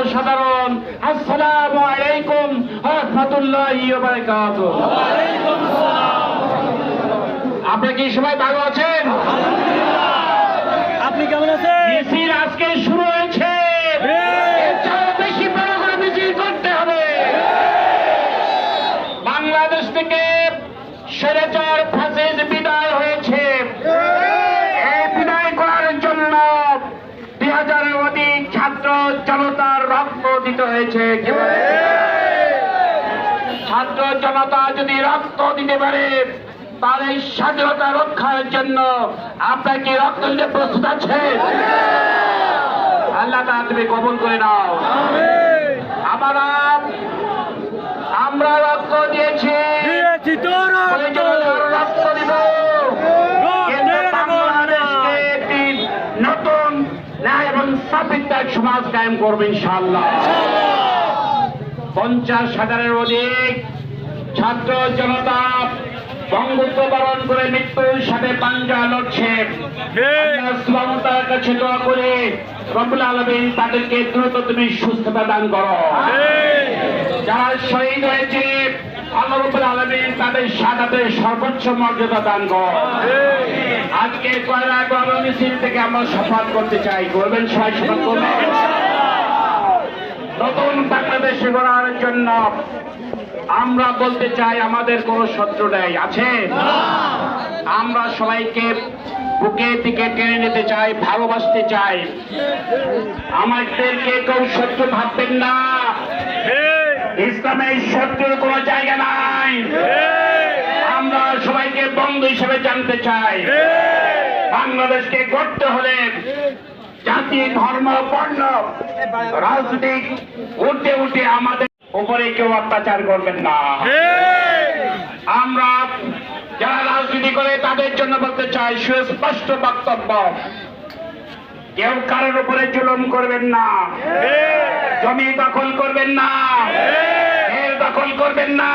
জনসাধারণ আসসালামু আলাইকুম রহমতুল্লাহ আপনি কি সবাই ভালো আছেন? হয়েছে ছাত্র জনতা যদি রক্ত দিতে পারে তার এই স্বাধীনতা রক্ষার জন্য আপনার কি রক্ত দিতে প্রস্তুত আছে? আল্লাহ তা তুমি কবুল করে নাও। আমরা আমরা রক্ত দিয়েছি। রক্ত। দিব। নতুন ন্যায় এবং স্থাপিতার সমাজ কায়েম করবে ইনশাআল্লাহ। পঞ্চাশ হাজারের অধিক ছাত্র জনতা বঙ্গত্ব বরণ করে মৃত্যুর সাথে পাঞ্জা লড়ছে। সুবহানাহু কাছে দোয়া করে রব্বুল আলামিন তাদেরকে দ্রুত তুমি সুস্থতা দান করো। যারা শহীদ হয়েছে তাদের সর্বোচ্চ মর্যাদা দান কর আজকে থেকে আমরা শপথ করতে চাই। জন্য আমরা বলতে চাই, আমাদের কোনো শত্রু নেই। আছে? আমরা সবাইকে বুকে দিকে টেনে নিতে চাই, ভালোবাসতে চাই। আমাদেরকে কেউ শত্রু ভাববেন না। ইসলামের শত্রুর কোনো জায়গা নাই। আমরা সবাইকে বন্ধু হিসেবে জানতে চাই। বাংলাদেশকে গড়তে হলে জাতি ধর্ম বর্ণ রাজনৈতিক উঠে উঠে আমাদের উপরে কেউ অত্যাচার করবেন না। আমরা যারা রাজনীতি করে তাদের জন্য বলতে চাই সুস্পষ্ট বক্তব্য। কেউ কারোর উপরে জুলুম করবেন না। জমি দখল করবেন না। দখল করবেন না।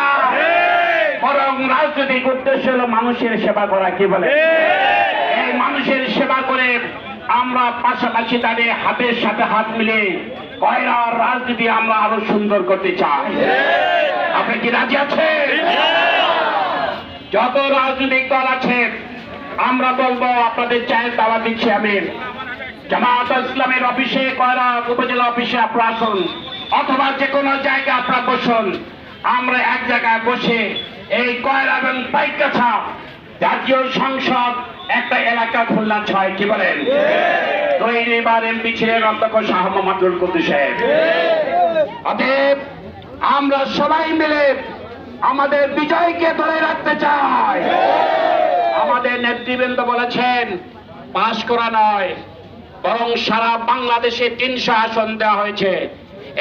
বরং রাজনৈতিক উদ্দেশ্য হলো মানুষের সেবা করা কি বলে এই মানুষের সেবা করে আমরা পাশাপাশি তাদের হাতের সাথে হাত মিলে কয়রার রাজনীতি আমরা আরও সুন্দর করতে চাই। আপনি কি রাজি আছেন? যত রাজনৈতিক দল আছে আমরা বলব আপনাদের চায়ের দাওয়া দিচ্ছি আমি জামাত ইসলামের অফিসে কয়রা উপজেলা অফিসে আপনারা আসুন অথবা যে কোনো জায়গায় আপনারা বসুন। আমরা এক জায়গায় বসে এই কয়রা এবং পাইকাছা জাতীয় সংসদ একটা এলাকা খুলনা ছয় কি বলেন? এবার এমপি ছিলেন অধ্যক্ষ শাহ মোহাম্মদুল কুদ্দুস সাহেব। অতএব আমরা সবাই মিলে আমাদের বিজয়কে ধরে রাখতে চাই। আমাদের নেতৃবৃন্দ বলেছেন পাশ করা নয় বরং সারা বাংলাদেশে তিনশো আসন দেওয়া হয়েছে।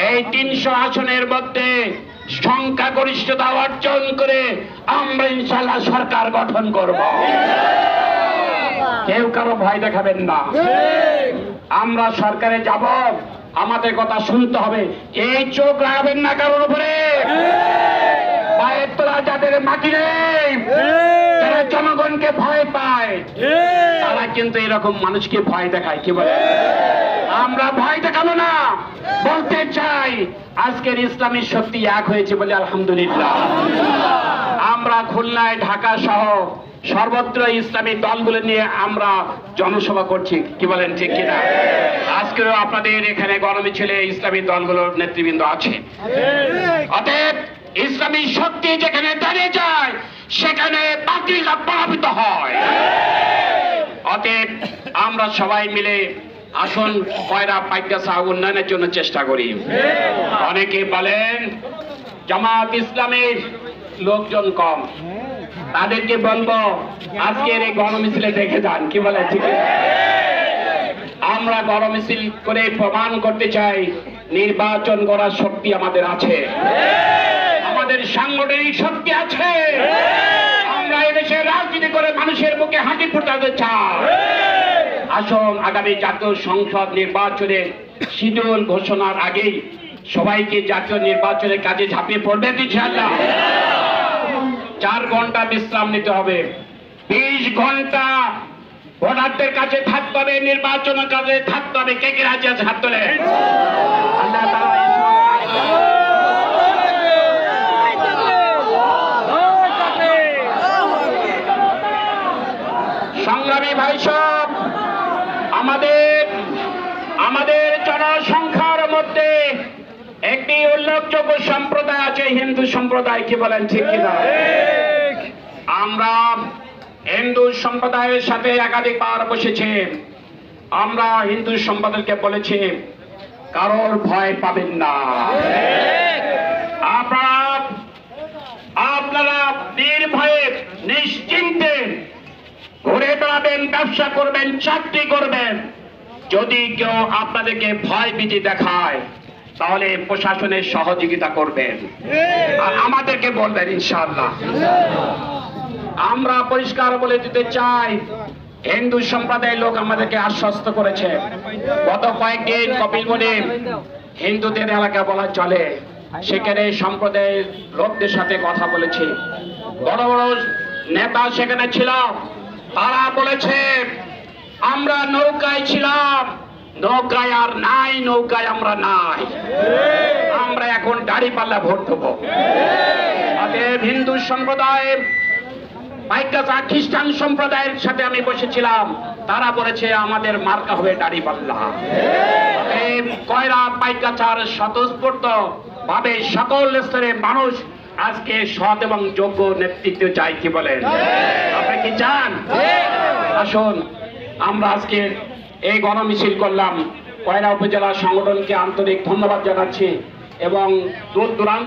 এই তিনশো আসনের মধ্যে সংখ্যাগরিষ্ঠতা অর্জন করে আমরা ইনশাল্লাহ সরকার গঠন করব। কেউ কারও ভয় দেখাবেন না। আমরা সরকারে যাব আমাদের কথা শুনতে হবে। এই চোখ রাখবেন না কারোর উপরে। পায়ের তোলা যাদের মাটি নেই যারা জনগণকে ভয় পায়। তারা কিন্তু এরকম মানুষকে ভয় দেখায় কি বলে? আমরা ভয় দেখাবো না। বলতে চাই আজকের ইসলামী শক্তি এক হয়েছে বলে আলহামদুলিল্লাহ। আমরা খুলনায় ঢাকা সহ সর্বত্র ইসলামী দলগুলো নিয়ে আমরা জনসভা করছি কি বলেন ঠিক কিনা আজকেও আপনাদের এখানে গণমিছিলে ইসলামী দলগুলোর নেতৃবৃন্দ আছে। অতএব ইসলামী শক্তি যেখানে দাঁড়িয়ে যায় সেখানে বাতিলরা পরাভূত হয়। অতএব আমরা সবাই মিলে আসুন কয়রা পাইকাসা উন্নয়নের জন্য চেষ্টা করি। অনেকে বলেন, জামাত ইসলামের লোকজন কম। তাদেরকে বলব, আজকের এই গণমিছিলে দেখে যান, কি বলে ঠিক? আমরা গণমিছিল করে প্রমাণ করতে চাই, নির্বাচন করার শক্তি আমাদের আছে। আমাদের সাংগঠনিক শক্তি আছে। আমরা এদেশে রাজনীতি করে মানুষের মুখে হাঁটি ফুটাতে চাই আসুন আগামী জাতীয় সংসদ নির্বাচনে শিডিউল ঘোষণার আগেই সবাইকে জাতীয় নির্বাচনের কাজে ঝাঁপিয়ে পড়বে ইনশাআল্লাহ। চার ঘণ্টা বিশ্রাম নিতে হবে। বিশ ঘণ্টা ভোটারদের কাছে থাকতে হবে, নির্বাচনের কাছে থাকতে হবে। কে কে রাজ্যে হাত তোলে? আল্লাহ সংগ্রামী সব আমাদের আমাদের জনসংখ্যার মধ্যে একটি উল্লেখযোগ্য সম্প্রদায় আছে, হিন্দু সম্প্রদায়, কি বলেন, ঠিক কিনা? আমরা হিন্দু সম্প্রদায়ের সাথে একাধিকবার বসেছি। আমরা হিন্দু সম্প্রদায়কে বলেছি, কারোর ভয় পাবেন না। ব্যবসা করবেন, চাকরি করবেন। যদি কেউ আপনাদেরকে ভয় ভীতি দেখায়, তাহলে প্রশাসনের সহযোগিতা করবেন। আর আমাদেরকে বলবেন, ইনশাআল্লাহ। আমরা পরিষ্কার বলে দিতে চাই, হিন্দু সম্প্রদায়ের লোক আমাদেরকে আশ্বস্ত করেছে। গত কয়েকদিন কপিল মুনি হিন্দুদের এলাকা বলা চলে, সেখানে সম্প্রদায়ের লোকদের সাথে কথা বলেছি। বড় বড় নেতা সেখানে ছিল। তারা বলেছে, আমরা নৌকায় ছিলাম, নৌকায় আর নাই, নৌকায় আমরা নাই। আমরা এখন দাড়ি পাল্লা ভোট দেবো। হিন্দু সম্প্রদায় খ্রিস্টান সম্প্রদায়ের সাথে আমি বসেছিলাম, তারা বলেছে, আমাদের মার্কা হবে দাড়ি পাল্লা কয়রা পাইকাচার স্বতঃস্ফূর্ত ভাবে সকল স্তরে মানুষ আজকে সৎ এবং যোগ্য নেতৃত্ব চাই কি বলেন? আপনি কি চান? আসুন আমরা আজকে এই গণমিছিল করলাম। কয়রা উপজেলা সংগঠনকে আন্তরিক ধন্যবাদ জানাচ্ছি এবং দূর দূরান্ত